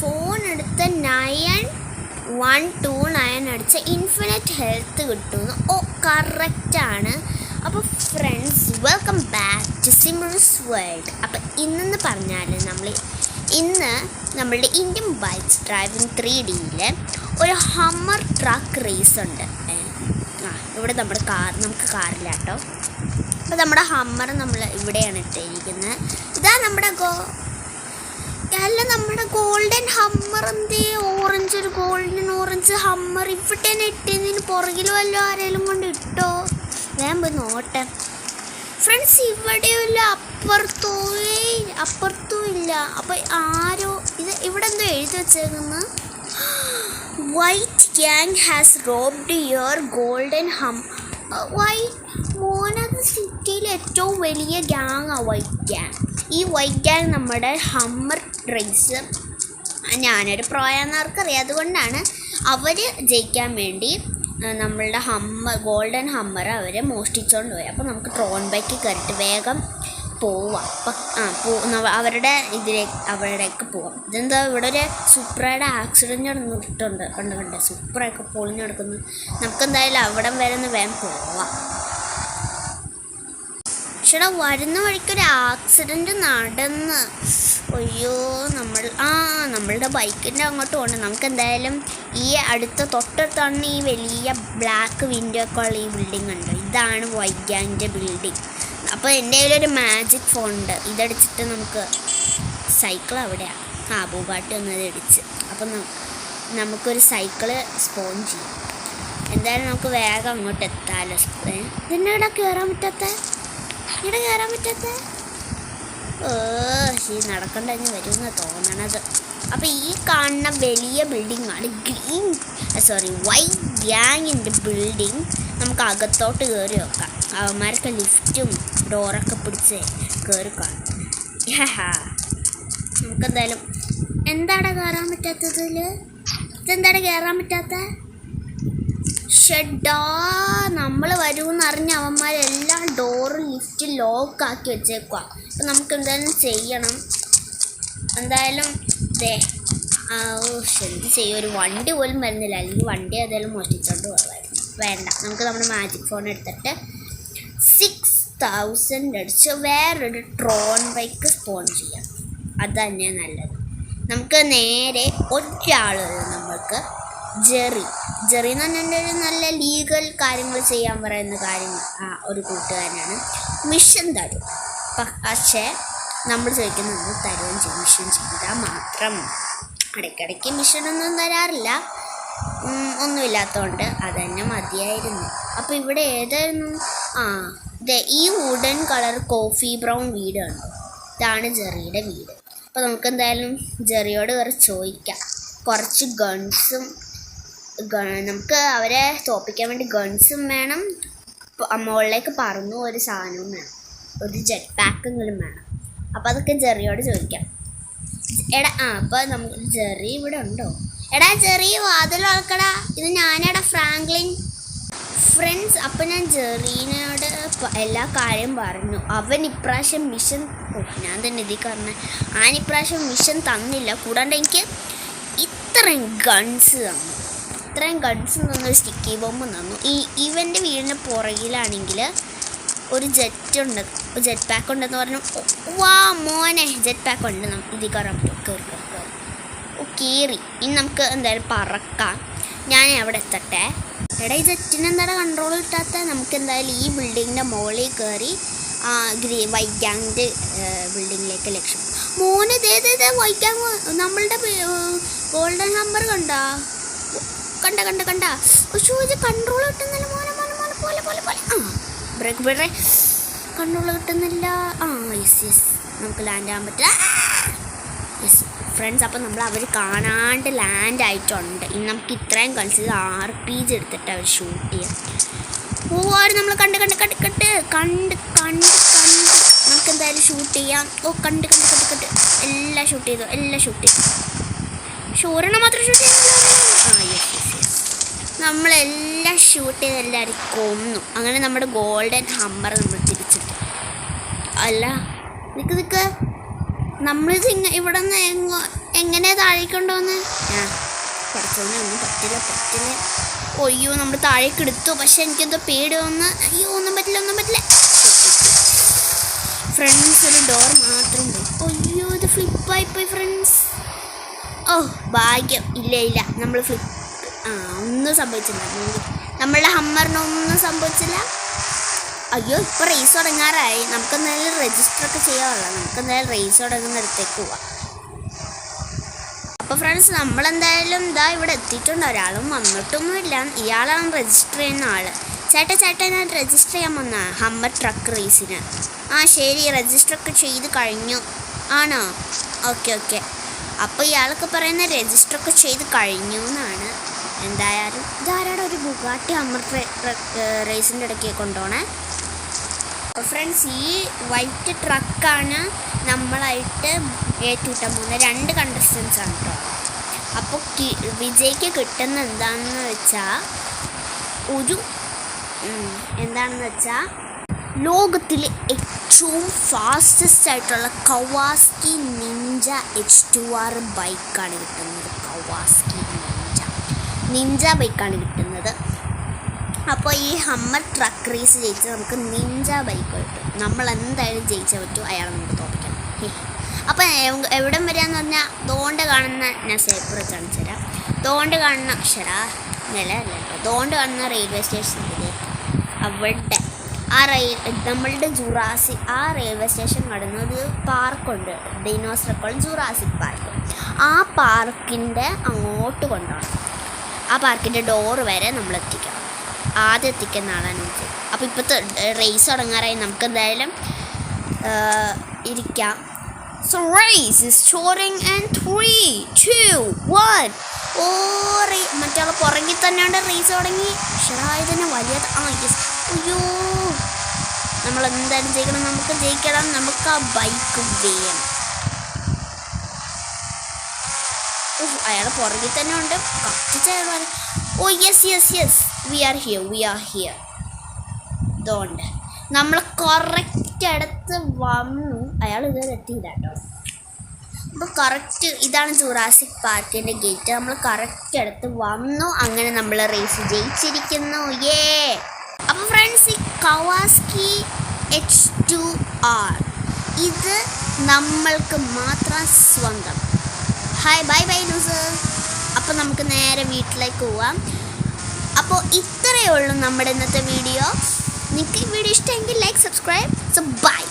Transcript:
Phone എടുത്ത് nine one two nine അടിച്ച infinite health കിട്ടുന്നു ഓ കറക്റ്റാണ് അപ്പോൾ ഫ്രണ്ട്സ് വെൽക്കം ബാക്ക് ടു സിമിൾസ് വേൾഡ് അപ്പോൾ ഇന്നെന്ന് പറഞ്ഞാൽ നമ്മൾ ഇന്ന് നമ്മളുടെ ഇന്ത്യൻ ബൈക്സ് ഡ്രൈവിംഗ് ത്രീ ഡിയിൽ ഒരു ഹമ്മർ ട്രക്ക് റേസ് ഉണ്ട്. ആ ഇവിടെ നമ്മുടെ കാർ നമുക്ക് കാറില്ല കേട്ടോ അപ്പോൾ നമ്മുടെ ഹമ്മർ നമ്മൾ ഇവിടെയാണ് ഇട്ടിരിക്കുന്നത് ഇതാ നമ്മുടെ ഗോ അല്ല നമ്മുടെ ഹമ്മർ എന്തേ ഓറഞ്ച് ഒരു ഗോൾഡൻ ഓറഞ്ച് ഹമ്മർ ഇവിടെ ഇട്ടതിന് പുറകിൽ വല്ല ആരെങ്കിലും കൊണ്ട് ഇട്ടോ? ഞാൻ പോയി നോട്ടെ ഫ്രണ്ട്സ് ഇവിടെയില്ല അപ്പുറത്തോ അപ്പുറത്തും ഇല്ല. അപ്പൊ ആരോ ഇത് ഇവിടെ എന്തോ എഴുതി വെച്ചേക്കുന്നു. White gang has robbed your golden hmm white മോനത് സിറ്റിയിൽ ഏറ്റവും വലിയ ഗ്യാങ് ആ വൈറ്റ് ഗ്യാങ് ഈ വൈറ്റ് ഗ്യാങ് നമ്മുടെ ഹമ്മർ റേസ് ഞാനൊരു പ്രോയാന്നവർക്കറിയാം. അതുകൊണ്ടാണ് അവർ ജയിക്കാൻ വേണ്ടി നമ്മളുടെ ഹമ്മർ ഗോൾഡൻ ഹമ്മർ അവർ മോഷ്ടിച്ചുകൊണ്ട് പോയി. അപ്പോൾ നമുക്ക് ട്രോൺ ബൈക്ക് കയറിയിട്ട് വേഗം പോവാം. അപ്പം ആ പോ അവരുടെ ഇതിലേക്ക് അവരുടെയൊക്കെ പോവാം. ഇതെന്താ ഇവിടെ ഒരു സൂപ്പറായിട്ട് ആക്സിഡന്റ് നടന്നിട്ടുണ്ട്. കണ്ട് കണ്ട് സുപ്രയൊക്കെ പൊളിഞ്ഞു നടക്കുന്നു. നമുക്ക് എന്തായാലും അവിടം വരെ ഒന്ന് വേഗം പോവാം. പക്ഷേ വരുന്ന വഴിക്കൊരു ആക്സിഡന്റ് നടന്ന്. അയ്യോ നമ്മൾ ആ നമ്മളുടെ ബൈക്കിന്റെ അങ്ങോട്ട് പോകണം നമുക്ക് എന്തായാലും ഈ അടുത്ത തൊട്ടടുത്താണ് ഈ വലിയ ബ്ലാക്ക് വിൻഡോ ഒക്കെ ഉള്ള ഈ ബിൽഡിംഗ് ഉണ്ട് ഇതാണ് വൈഗ്യാന്റെ ബിൽഡിംഗ് അപ്പോൾ എന്റെ കയ്യിലൊരു മാജിക് ഫോൺ ഉണ്ട്. ഇതടിച്ചിട്ട് നമുക്ക് സൈക്കിൾ അവിടെയാണ് ആ പൂപാട്ട് ഒന്നത് ഇടിച്ച്. അപ്പം നമുക്കൊരു സൈക്കിൾ സ്പോൺ ചെയ്യാം. എന്തായാലും നമുക്ക് വേഗം അങ്ങോട്ട് എത്താമല്ലോ ഇവിടെ കയറാൻ പറ്റാത്ത? ഇവിടെ കയറാൻ പറ്റാത്ത? ഈ നടക്കണ്ടെന്ന് വരുമെന്ന് തോന്നണത്. അപ്പോൾ ഈ കാണുന്ന വലിയ ബിൽഡിംഗ് ആണ് ഗ്രീൻ സോറി വൈറ്റ് ഗ്യാങ്ങിന്റെ ബിൽഡിംഗ് നമുക്ക് അകത്തോട്ട് കയറി വെക്കാം അവന്മാരൊക്കെ ലിഫ്റ്റും ഡോറൊക്കെ പിടിച്ച് കയറി നമുക്കെന്തായാലും എന്താണ് കയറാൻ പറ്റാത്തതിൽ ഇതെന്താണ് കയറാൻ പറ്റാത്ത? ഷെഡാ നമ്മൾ വരുമെന്ന് അറിഞ്ഞ അവന്മാരെല്ലാം ഡോറും ലിഫ്റ്റ് ലോക്കാക്കി വെച്ചേക്കുക അപ്പം നമുക്ക് എന്തായാലും ചെയ്യണം എന്തായാലും ഓ എന്ത് ചെയ്യും? ഒരു വണ്ടി പോലും വരുന്നില്ല. അല്ലെങ്കിൽ വണ്ടി ഏതായാലും മോഷ്ടിച്ചോണ്ട് പോകാമായിരുന്നു വേണ്ട. നമുക്ക് നമ്മുടെ മാജിക് ഫോൺ എടുത്തിട്ട് സിക്സ് തൗസൻഡ് അടിച്ച് വേറൊരു ട്രോൺ ബൈക്ക് സ്പോൺ ചെയ്യാം. അത് തന്നെയാണ് നല്ലത്. നമുക്ക് നേരെ ഒരാൾ നമ്മൾക്ക് ജെറി. ജെറി എന്ന് പറഞ്ഞാൽ ഒരു നല്ല ലീഗൽ കാര്യങ്ങൾ ചെയ്യാൻ പറയുന്ന കാര്യങ്ങൾ ആ ഒരു കൂട്ടുകാരനാണ്. മിഷൻ തരും. പക്ഷേ നമ്മൾ ചോദിക്കുന്നത് തരുകയും ചെയ്യും മിഷൻ ചെയ്താൽ മാത്രം ഇടയ്ക്കിടയ്ക്ക് മിഷനൊന്നും തരാറില്ല. ഒന്നുമില്ലാത്തതുകൊണ്ട് അത് തന്നെ മതിയായിരുന്നു. അപ്പോൾ ഇവിടെ ഏതായിരുന്നു? ആ ദേ ഈ വുഡൻ കളർ കോഫി ബ്രൗൺ വീടാണ് ഇതാണ് ജെറിയുടെ വീട്. അപ്പോൾ നമുക്ക് എന്തായാലും ജെറിയോട് കുറച്ച് ചോദിക്കാം. കുറച്ച് ഗൺസും നമുക്ക് അവരെ തോപ്പിക്കാൻ വേണ്ടി ഗൺസും വേണം. മുകളിലേക്ക് പറന്നു ഒരു സാധനവും വേണം. ഒരു ജെറ്റ് പാക്കെങ്കിലും വേണം. അപ്പോൾ അതൊക്കെ ജെറിയോട് ചോദിക്കാം. എടാ ആ അപ്പോൾ നമുക്ക് ജെറി ഇവിടെ ഉണ്ടോ? എടാ ജെറി വാതിൽ വളക്കടാ ഇത് ഞാനെടാ ഫ്രാങ്ക്ലിൻ. ഫ്രണ്ട്സ് അപ്പം ഞാൻ ജെറീനോട് എല്ലാ കാര്യം പറഞ്ഞു. അവൻ ഇപ്രാവശ്യം മിഷൻ ഞാൻ തന്നെ ഇതിൽ പറഞ്ഞ ആൻ ഇപ്രാവശ്യം മിഷൻ തന്നില്ല. കൂടാണ്ട് എനിക്ക് ഇത്രയും ഗൺസ് തന്നു. ഇത്രയും ഗൺസ് നിന്ന് സ്റ്റിക്കി ബോംബ് നിന്നു ഈ ഇവന്റെ വീടിന് പുറകിലാണെങ്കിൽ ഒരു ജെറ്റ് ഉണ്ട്. ജെറ്റ് പാക്ക് ഉണ്ടെന്ന് പറഞ്ഞു. വാ മോനെ ജെറ്റ് പാക്ക് ഉണ്ട് നമുക്ക് ഇതിൽ കയറാൻ കയറി ഓ കയറി ഇനി നമുക്ക് എന്തായാലും പറക്കാം. ഞാൻ അവിടെ എത്തട്ടെ. എടാ ഈ ജെറ്റിന് എന്താടാ കൺട്രോൾ കിട്ടാത്ത നമുക്ക് എന്തായാലും ഈ ബിൽഡിങ്ങിന്റെ മുകളിൽ കയറി ഗ്രീ വൈറ്റ് ഗ്യാങ്ങിന്റെ ബിൽഡിങ്ങിലേക്ക് ലക്ഷ്യം. മോനെ ദേ ദേ ഗ്യാങ് നമ്മളുടെ ഗോൾഡൻ നമ്പർ കണ്ടാ? കണ്ട കണ്ട കണ്ട. പക്ഷേ ഇത് കൺട്രോൾ കിട്ടുന്നില്ല മോനെ മോനെ മോനെ പോലെ പോലെ പോലെ. ആ ബ്രേക്ക് ബ്രേ കൺട്രോൾ കിട്ടുന്നില്ല. ആ യെസ് യെസ് നമുക്ക് ലാൻഡ് ആകാൻ പറ്റുക യെസ് ഫ്രണ്ട്സ് അപ്പം നമ്മൾ അവർ കാണാണ്ട് ലാൻഡ് ആയിട്ടുണ്ട്. ഇനി നമുക്ക് ഇത്രയും കളിച്ച് ആർ പി ജി എടുത്തിട്ട് അവർ ഷൂട്ട് ചെയ്യാം. ഓ ആര് നമ്മൾ കണ്ട് കണ്ട് കണ്ട് കണ്ട്. കണ്ട് കണ്ട് കണ്ട്. നമുക്ക് എന്തായാലും ഷൂട്ട് ചെയ്യാം. ഓ കണ്ട് കണ്ട് കണ്ട് കണ്ട്. എല്ലാം ഷൂട്ട് ചെയ്തു. എല്ലാം ഷൂട്ട് ചെയ്തു. ഒരെണ്ണം മാത്രം ഷൂട്ട് ചെയ്യുന്നില്ല. ആ യെസ് യെസ് യെസ് നമ്മളെല്ലാം ഷൂട്ട് ചെയ്ത് എല്ലാവരും കൊന്നു. അങ്ങനെ നമ്മുടെ ഗോൾഡൻ ഹമ്പർ നമ്മൾ തിരിച്ചിട്ടു. അല്ല നിക്ക് നിക്ക്. നമ്മളിത് ഇങ്ങ ഇവിടെ നിന്ന് എങ്ങോ എങ്ങനെ താഴേക്കുണ്ടോന്ന് ആ പഠിച്ചോനെ ഒന്നും പറ്റില്ല പറ്റില്ല. ഒയ്യോ നമ്മൾ താഴേക്ക് എടുത്തു. പക്ഷെ എനിക്കെന്തോ പേടി വന്ന് അയ്യോ ഒന്നും പറ്റില്ല ഒന്നും പറ്റില്ല. ഫ്രണ്ട്സ് ഒരു ഡോർ മാത്രം പോയി അയ്യോ ഇത് ഫ്ലിപ്പായി പോയി ഫ്രണ്ട്സ് ഓ ഭാഗ്യം. ഇല്ല ഇല്ല. നമ്മൾ ഫ്ലിപ്പ് ആ ഒന്നും സംഭവിച്ചില്ല. നമ്മളുടെ ഹമ്മറിനൊന്നും സംഭവിച്ചില്ല. അയ്യോ ഇപ്പോൾ റേസ് തുടങ്ങാറായി. നമുക്ക് എന്തായാലും രജിസ്റ്റർ ഒക്കെ ചെയ്യാമല്ലോ നമുക്ക് എന്തായാലും റേസ് തുടങ്ങുന്നിടത്തേക്ക് പോവാം. അപ്പോൾ ഫ്രണ്ട്സ് നമ്മളെന്തായാലും ഇതാ ഇവിടെ എത്തിയിട്ടുണ്ട്. ഒരാളും വന്നിട്ടൊന്നുമില്ല. ഇയാളാണ് രജിസ്റ്റർ ചെയ്യുന്ന ആൾ ചേട്ടാ ചേട്ടാ ഞാൻ രജിസ്റ്റർ ചെയ്യാൻ വന്ന? ഹമ്മർ ട്രക്ക് റേസിന് ആ ശരി. രജിസ്റ്റർ ഒക്കെ ചെയ്ത് കഴിഞ്ഞു. ആണോ? ഓക്കെ ഓക്കെ അപ്പോൾ ഇയാളൊക്കെ പറയുന്ന രജിസ്റ്റർ ഒക്കെ ചെയ്ത് കഴിഞ്ഞു എന്നാണ് എന്തായാലും. ഇതാരാടെ ഒരു ബുഗാട്ടി അമൃത് റേസിന്റെ ഇടയ്ക്ക് കൊണ്ടുപോണേ? ഫ്രണ്ട്സ് ഈ വൈറ്റ് ട്രക്കാണ് നമ്മളായിട്ട് ഏറ്റുകൂട്ടാൻ പോകുന്നത് രണ്ട് കണ്ടസ്റ്റൻസ് ആണ് കേട്ടോ അപ്പോൾ വിജയ്ക്ക് കിട്ടുന്ന എന്താണെന്ന് വെച്ചാൽ ഒരു എന്താണെന്ന് വെച്ചാൽ ലോകത്തിലെ ഏറ്റവും ഫാസ്റ്റസ്റ്റ് ആയിട്ടുള്ള Kawasaki ninja H two R ബൈക്കാണ് കിട്ടുന്നത്. കവാസ്കി നിഞ്ച നിഞ്ച ബൈക്കാണ് കിട്ടുന്നത്. അപ്പോൾ ഈ ഹമ്മർ ട്രക്ക് റേസ് ജയിച്ച് നമുക്ക് നിഞ്ച ബൈക്ക് കിട്ടും നമ്മൾ എന്തായാലും ജയിച്ച പറ്റും അയാളെ നമുക്ക് തോപ്പിക്കണം അപ്പം എവിടം വരികയെന്ന് പറഞ്ഞാൽ തോണ്ട് കാണുന്ന ഞാൻ സേപ്പർ കാണിച്ചു തരാം. തോണ്ട് കാണുന്ന അക്ഷര നില അല്ല? ദോണ്ട് കാണുന്ന റെയിൽവേ സ്റ്റേഷനിലേക്ക് അവിടെ ആ റെയിൽ നമ്മളുടെ ജുറാസി ആ റെയിൽവേ സ്റ്റേഷൻ കടന്ന് ഒരു പാർക്കുണ്ട്. ഡൈനോസറക്കോൾ ജുറാസിക് പാർക്ക് ആ പാർക്കിന്റെ അങ്ങോട്ട് കൊണ്ടാണ് ആ പാർക്കിന്റെ ഡോറ് വരെ നമ്മൾ എത്തിക്കണം. ആദ്യം എത്തിക്കുന്ന ആളാണ് എനിക്ക് അപ്പോൾ ഇപ്പോഴത്തെ റേസ് തുടങ്ങാറായി. നമുക്ക് എന്തായാലും ഇരിക്കാം. സോ റേസ് ഇസ് ചോറിങ് and three two one oh റേ മറ്റേ പുറകിൽ തന്നെയാണ് റേസ് തുടങ്ങി. ഷെറായതിന് വലിയ ആ യെസ് അയ്യോ. നമ്മൾ എന്തായാലും ജയിക്കണം. നമുക്ക് ജയിക്കണം. നമുക്ക് ആ ബൈക്ക് വേണം. അയാളെ പുറകിൽ തന്നെ ഉണ്ട്. കത്തിച്ചയാൾ ഓ yes yes yes we are here we are here ഇതുകൊണ്ട് നമ്മൾ കറക്റ്റ് അടുത്ത് വന്നു. അയാൾ ഇതുവരെ എത്തിയില്ല കേട്ടോ. അപ്പോൾ കറക്റ്റ് ഇതാണ് ജുറാസിക് പാർക്കിന്റെ ഗേറ്റ് നമ്മൾ കറക്റ്റ് അടുത്ത് വന്നു. അങ്ങനെ നമ്മൾ റേസ് ജയിച്ചിരിക്കുന്നു. ഏ അപ്പോൾ ഫ്രണ്ട്സ് ഈ കവാസ്കി എച്ച് ടു ആർ ഇത് നമ്മൾക്ക് മാത്രം സ്വന്തം. ഹായ് ബൈ ബൈ ലൂസ് അപ്പോൾ നമുക്ക് നേരെ വീട്ടിലേക്ക് പോവാം. അപ്പോൾ ഇത്രയേ ഉള്ളൂ നമ്മുടെ ഇന്നത്തെ വീഡിയോ നിങ്ങൾക്ക് ഈ വീഡിയോ ഇഷ്ടമെങ്കിൽ ലൈക്ക് സബ്സ്ക്രൈബ് സോ ബൈ